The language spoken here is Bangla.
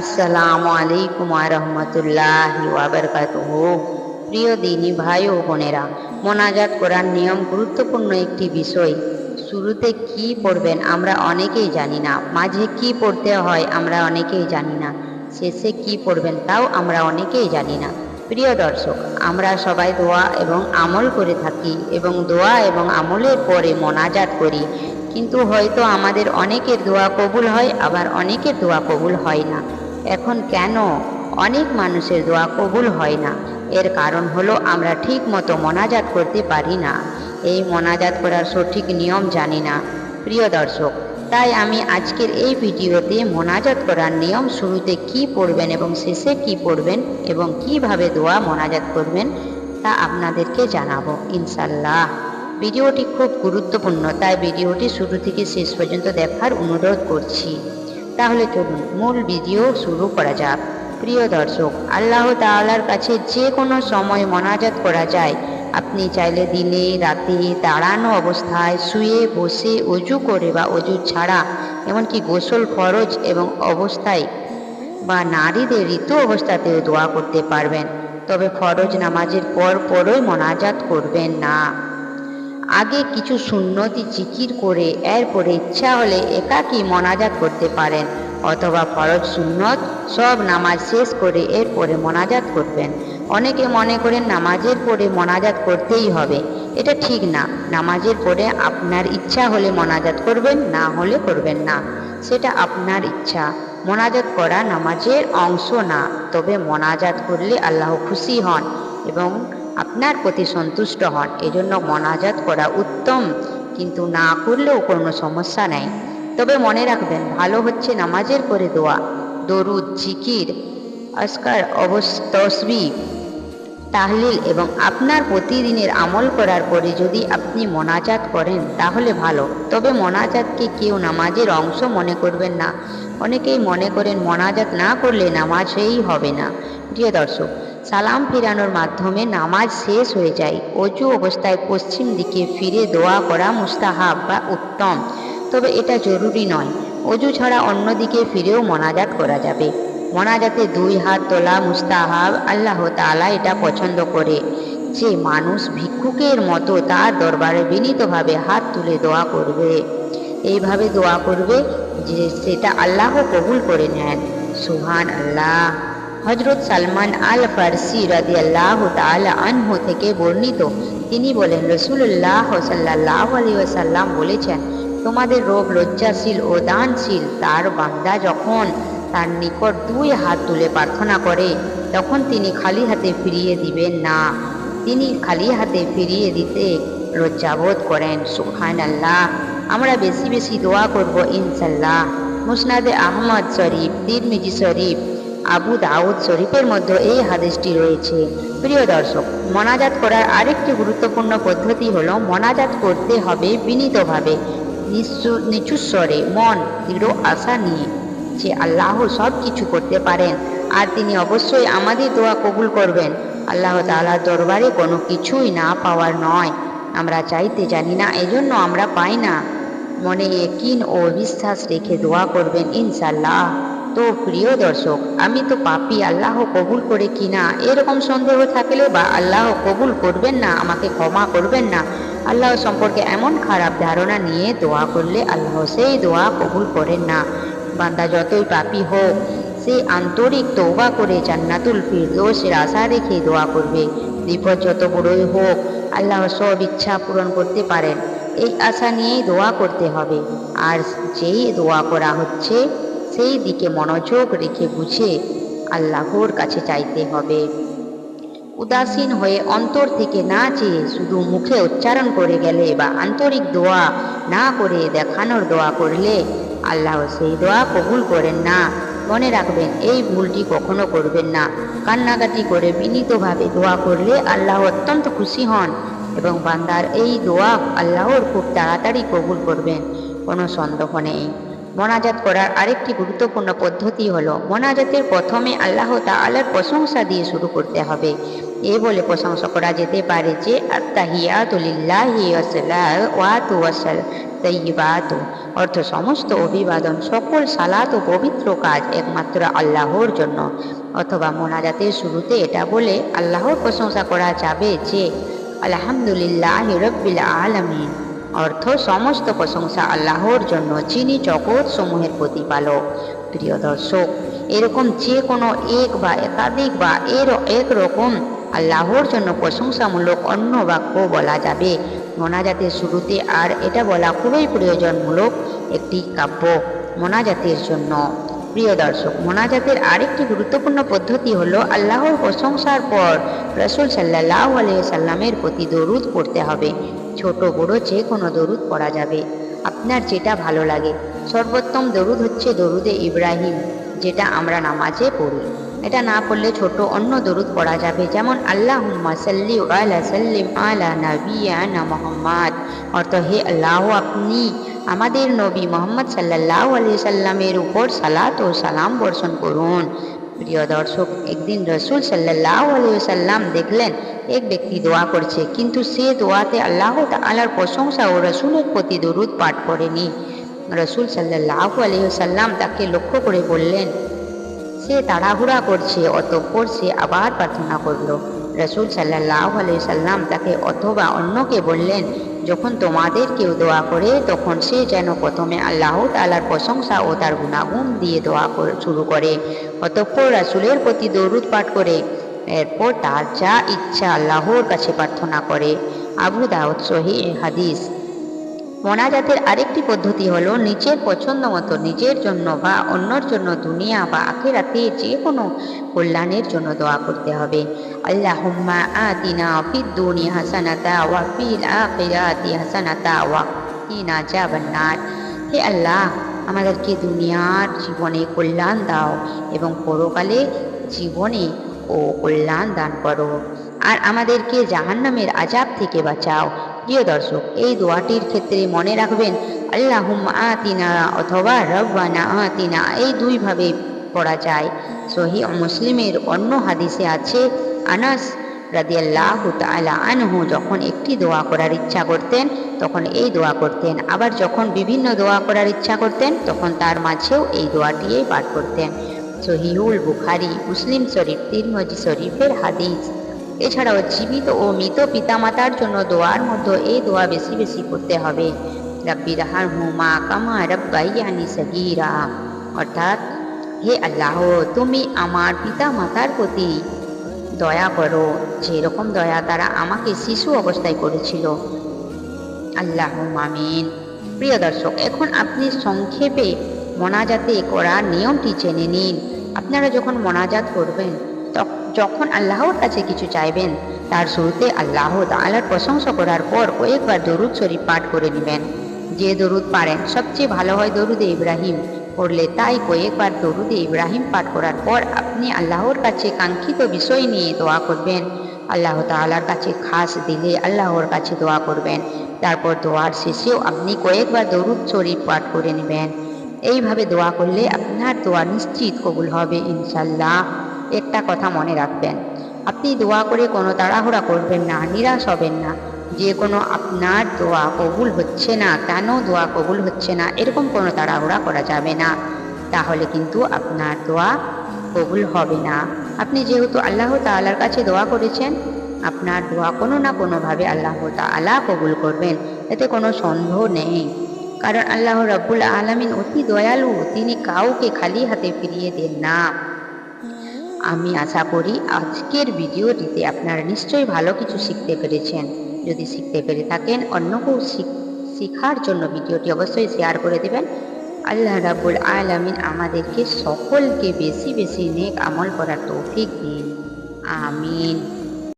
আসসালামু আলাইকুম রহমতুল্লাহ ওয়াবারকাতুহ প্রিয় দিনী ভাই ও বোনেরা, মোনাজাত করার নিয়ম গুরুত্বপূর্ণ একটি বিষয়। শুরুতে কি পড়বেন আমরা অনেকেই জানি না। মাঝে কি পড়তে হয় আমরা অনেকেই জানি না। শেষে কি পড়বেন তাও আমরা অনেকেই জানি না। প্রিয় দর্শক, আমরা সবাই দোয়া এবং আমল করে থাকি এবং দোয়া এবং আমলের পরে মোনাজাত করি। কিন্তু হয়তো আমাদের অনেকের দোয়া কবুল হয়, আবার অনেকের দোয়া কবুল হয় না। এখন কেন অনেক মানুষের দোয়া কবুল হয় না? এর কারণ হলো আমরা ঠিক মতো মোনাজাত করতে পারি না। এই মোনাজাত করার সঠিক নিয়ম জানি না। প্রিয় দর্শক, তাই আমি আজকের এই ভিডিওতে মোনাজাত করার নিয়ম শুরুতে কি পড়বেন এবং শেষে কি পড়বেন এবং কীভাবে দোয়া মোনাজাত করবেন তা আপনাদেরকে জানাব ইনশাল্লাহ ভিডিওটি খুব গুরুত্বপূর্ণ, তাই ভিডিওটি শুরু থেকে শেষ পর্যন্ত দেখার অনুরোধ করছি। তাহলে চলুন, মূল ভিডিও শুরু করা যাক। প্রিয় দর্শক, আল্লাহ তাআলার কাছে যে কোনো সময় মোনাজাত করা যায়। আপনি চাইলে দিনে, রাতে দাঁড়ানো অবস্থায় শুয়ে বসে অজু করে বা অজু ছাড়া, এমনকি গোসল, ফরজ এবং অবস্থায় বা নারীদের ঋতু অবস্থাতেও দোয়া করতে পারবেন। তবে ফরজ নামাজের পর পরই মোনাজাত করবেন না। আগে কিছু সুন্নতি জিকির করে এরপরে ইচ্ছা হলে একাকী মোনাজাত করতে পারেন, অথবা ফরজ সুন্নত সব নামাজ শেষ করে এরপরে মোনাজাত করবেন। অনেকে মনে করেন নামাজের পরে মোনাজাত করতেই হবে। এটা ঠিক না। নামাজের পরে আপনার ইচ্ছা হলে মোনাজাত করবেন, না হলে করবেন না। সেটা আপনার ইচ্ছা। মোনাজাত করা নামাজের অংশ না, তবে মোনাজাত করলে আল্লাহ খুশি হন এবং আপনার প্রতি সন্তুষ্ট হন। এজন্য মোনাজাত করা উত্তম, কিন্তু না করলেও কোনো সমস্যা নেই। তবে মনে রাখবেন, ভালো হচ্ছে নামাজের পরে দোয়া, দরুদ, জিকির আসকার অবস্তসবি তাহলিল এবং আপনার প্রতিদিনের আমল করার পরে যদি আপনি মোনাজাত করেন, তাহলে ভালো। তবে মোনাজাতকে কেউ নামাজের অংশ মনে করবেন না। অনেকেই মনে করেন, মোনাজাত না করলে নামাজই হবে না। প্রিয় দর্শক সালাম ফিরানোর মাধ্যমে নামাজ শেষ হয়ে যায়। অজু অবস্থায় পশ্চিম দিকে ফিরে দোয়া করা মুস্তাহাব বা উত্তম। তবে এটা জরুরি নয়। অজু ছাড়া অন্যদিকে ফিরেও মোনাজাত করা যাবে। মোনাজাতে দুই হাত তোলা মুস্তাহাব আল্লাহ তাআলা এটা পছন্দ করে। যে মানুষ ভিক্ষুকের মতো তার দরবারে বিনীতভাবে হাত তুলে দোয়া করবে। এইভাবে দোয়া করবে যে সেটা আল্লাহ কবুল করে নেন। সুহান আল্লাহ হজরত সালমান আল ফারসি রাদি আল্লাহ তালা আনহু থেকে বর্ণিত। তিনি বলেন রসুল্লাহ সাল্লাহ আলী সাল্লাম বলেছেন, তোমাদের রোগ লজ্জাশীল ও দানশীল। তার বান্দা যখন তার নিকট দুই হাত তুলে প্রার্থনা করে, তখন তিনি খালি হাতে ফিরিয়ে দিবেন না। তিনি খালি হাতে ফিরিয়ে দিতে লজ্জাবোধ করেন। সুখান আল্লাহ আমরা বেশি বেশি দোয়া করব ইনশাল্লাহ। মুসনাদে আহমদ শরীফ, তিরমিজি শরীফ আবু দাউদ শরীফের মধ্যে এই হাদিসটি রয়েছে। প্রিয় দর্শক, মোনাজাত করার আরেকটি গুরুত্বপূর্ণ পদ্ধতি হলো মোনাজাত করতে হবে বিনীতভাবে। নিচু স্বরে মন দৃঢ় আশা নিয়ে যে আল্লাহ সব কিছু করতে পারেন আর তিনি অবশ্যই আমাদের দোয়া কবুল করবেন। আল্লাহ তালার দরবারে কোনো কিছুই না পাওয়ার নয়। আমরা চাইতে জানি না, এজন্য আমরা পাই না। মনে একিন ও বিশ্বাস রেখে দোয়া করবেন ইনশাল্লাহ তো প্রিয় দর্শক, আমি তো পাপি, আল্লাহ কবুল করে কিনা এরকম সন্দেহ থাকলে বা আল্লাহ কবুল করবেন না, আমাকে ক্ষমা করবেন না। আল্লাহ সম্পর্কে এমন খারাপ ধারণা নিয়ে দোয়া করলে আল্লাহ সেই দোয়া কবুল করেন না। বান্দা যতই পাপি হোক, সে আন্তরিক তৌবা করে জান্নাতুল ফিরদোসের আশা রেখে দোয়া করবে। বিপদ যত বড়ই হোক, আল্লাহ সব ইচ্ছা পূরণ করতে পারেন। এই আশা নিয়েই দোয়া করতে হবে। আর যেই দোয়া করা হচ্ছে সেই দিকে মনোযোগ রেখে বুঝে আল্লাহর কাছে চাইতে হবে। উদাসীন হয়ে অন্তর থেকে না চেয়ে শুধু মুখে উচ্চারণ করে গেলে বা আন্তরিক দোয়া না করে দেখানোর দোয়া করলে আল্লাহ সেই দোয়া কবুল করেন না। মনে রাখবেন, এই ভুলটি কখনো করবেন না। কান্নাকাটি করে বিনীতভাবে দোয়া করলে আল্লাহ অত্যন্ত খুশি হন এবং বান্দার এই দোয়া আল্লাহর খুব তাড়াতাড়ি কবুল করবেন, কোনো সন্দেহ নেই। মোনাজাত করার আরেকটি গুরুত্বপূর্ণ পদ্ধতি হলো, মোনাজাতের প্রথমে আল্লাহ তাআলার প্রশংসা দিয়ে শুরু করতে হবে। এ বলে প্রশংসা করা যেতে পারে যে অর্থ সমস্ত অভিবাদন, সকল সালাত ও পবিত্র কাজ একমাত্র আল্লাহর জন্য। অথবা মোনাজাতের শুরুতে এটা বলে আল্লাহর প্রশংসা করা যাবে যে, আলহামদুলিল্লাহ রব্বিল আলামিন। অর্থ সমস্ত প্রশংসা আল্লাহর জন্য, যিনি জগৎ সমূহের প্রতিপালক। প্রিয় দর্শক, এরকম যে কোনো এক বা একাধিক বা এর একরকম আল্লাহর জন্য প্রশংসামূলক অন্য বাক্য বলা যাবে। মোনাজাতের শুরুতে আর এটা বলা খুবই প্রয়োজনমূলক একটি কাব্য মোনাজাতের জন্য। প্রিয় দর্শক, মোনাজাতের আরেকটি গুরুত্বপূর্ণ পদ্ধতি হলো আল্লাহর প্রশংসার পর রসুল সাল্লাহ আলিয়া সাল্লামের প্রতি দরুদ পড়তে হবে। ছোট বড় যে কোনো দরুদ পড়া যাবে। আপনার যেটা ভালো লাগে। সর্বোত্তম দরুদ হচ্ছে দরুদে ইব্রাহিম, যেটা আমরা নামাজে পড়ি। এটা না পড়লে ছোট অন্য দরুদ পড়া যাবে, যেমন আল্লাহ সাল্লি আলা সাল্লিম আলা নবিয়ানা মোহাম্মদ। অর্থ, হে আল্লাহ, আপনি আমাদের নবী মোহাম্মদ সাল্লাহ আলি সাল্লামের উপর সালাত ও সালাম বর্ষণ করুন। প্রিয় দর্শক, একদিন রসুল সাল্লাহ সাল্লাম দেখলেন, এক ব্যক্তি দোয়া করছে, কিন্তু সে দোয়াতে আল্লাহ তালার প্রশংসা ও রসুলের প্রতি দরুদ পাঠ করেনি। রসুল সাল্লাহ সাল্লাম তাকে লক্ষ্য করে বললেন, সে তাড়াহুড়া করছে, অতঃপর সে আবার প্রার্থনা করল। রসুল সাল্লাহ আলি সাল্লাম তাকে অথবা অন্যকে বললেন, যখন তোমাদের কেউ দোয়া করে, তখন সে যেন প্রথমে আল্লাহ তালার প্রশংসা ও তার গুণাগুণ দিয়ে দোয়া শুরু করে। অতঃপর রাসুলের প্রতি দৌরুদ পাঠ করে। এরপর তার যা ইচ্ছা আল্লাহর কাছে প্রার্থনা করে। আবু দাউদ সহি হাদিস। মোনাজাতের আরেকটি পদ্ধতি হলো নিজের পছন্দ মতো নিজের জন্য বা অন্যর জন্য দুনিয়া বা আখেরাতে যে কোনো কল্যাণের জন্য দোয়া করতে হবে। আল্লাহ আতিনা ফিদ দুনিয়া হাসানাতা ওয়া ফিল আখিরাতি হাসানাতা ওয়া কিনা জাবান্নার হে আল্লাহ, আমাদেরকে দুনিয়ার জীবনে কল্যাণ দাও এবং পরকালে জীবনে ও কল্যাণ দান করো। আর আমাদেরকে জাহান্নামের আজাব থেকে বাঁচাও। প্রিয় দর্শক, এই দোয়াটির ক্ষেত্রে মনে রাখবেন আল্লাহুম আতিনা অথবা রব্বানা আতিনা, এই দুইভাবে পড়া যায়। সহি মুসলিমের অন্য হাদিসে আছে, আনাস রাদিয়াল্লাহ তালা আনহু যখন একটি দোয়া করার ইচ্ছা করতেন, তখন এই দোয়া করতেন। আবার যখন বিভিন্ন দোয়া করার ইচ্ছা করতেন, তখন তার মাঝেও এই দোয়াটিই পাঠ করতেন। সহিউল বুখারি, মুসলিম শরীফ, তিরমজি শরীফের হাদিস। এছাড়াও জীবিত ও মৃত পিতামাতার জন্য দোয়ার মধ্যে এই দোয়া বেশি বেশি করতে হবে। রাব্বি রাহার হুমা কামা রব্বাইয়ানি সগিরা। অর্থাৎ, হে আল্লাহ, তুমি আমার পিতা মাতার প্রতি দয়া করো। যেরকম দয়া তারা আমাকে শিশু অবস্থায় করেছিল। আল্লাহ মামিন প্রিয় দর্শক, এখন আপনি সংক্ষেপে মনাজাতে করার নিয়মটি জেনে নিন। আপনারা যখন মনাজাত করবেন যখন আল্লাহর কাছে কিছু চাইবেন, তার শুরুতে আল্লাহ তালার প্রশংসা করার পর কয়েকবার দরুদ শরীফ পাঠ করে নেবেন। যে দরুদ পারেন, সবচেয়ে ভালো হয় দরুদে ইব্রাহিম। পড়লে তাই কয়েকবার দরুদে ইব্রাহিম পাঠ করার পর আপনি আল্লাহর কাছে কাঙ্ক্ষিত বিষয় নিয়ে দোয়া করবেন। আল্লাহ তালার কাছে খাস দিলে আল্লাহর কাছে দোয়া করবেন। তারপর দোয়ার শেষেও আপনি কয়েকবার দরুদ শরীফ পাঠ করে নেবেন। এইভাবে দোয়া করলে আপনার দোয়া নিশ্চিত কবুল হবে ইনশাল্লাহ একটা কথা মনে রাখবেন। আপনি দোয়া করে কোনো তাড়াহুড়া করবেন না, নিরাশ হবেন না। যে কোনো আপনার দোয়া কবুল হচ্ছে না, কেন দোয়া কবুল হচ্ছে না, এরকম কোনো তাড়াহুড়া করা যাবে না। তাহলে কিন্তু আপনার দোয়া কবুল হবে না। আপনি যেহেতু আল্লাহ তালার কাছে দোয়া করেছেন, আপনার দোয়া কোনো না কোনোভাবে আল্লাহ তালা কবুল করবেন। এতে কোনো সন্দেহ নেই। কারণ আল্লাহ রব্বুল আলমিন অতি দয়ালু, তিনি কাউকে খালি হাতে ফিরিয়ে দেন না। আমি আশা করি আজকের ভিডিওটিতে আপনারা নিশ্চয়ই ভালো কিছু শিখতে পেরেছেন। যদি শিখতে পেরে থাকেন, অন্য কেউ শিখার জন্য ভিডিওটি অবশ্যই শেয়ার করে দেবেন। আল্লাহ রাবুল আলমিন আমাদেরকে সকলকে বেশি বেশি নেক আমল করার তৌফিক দিন। আমিন।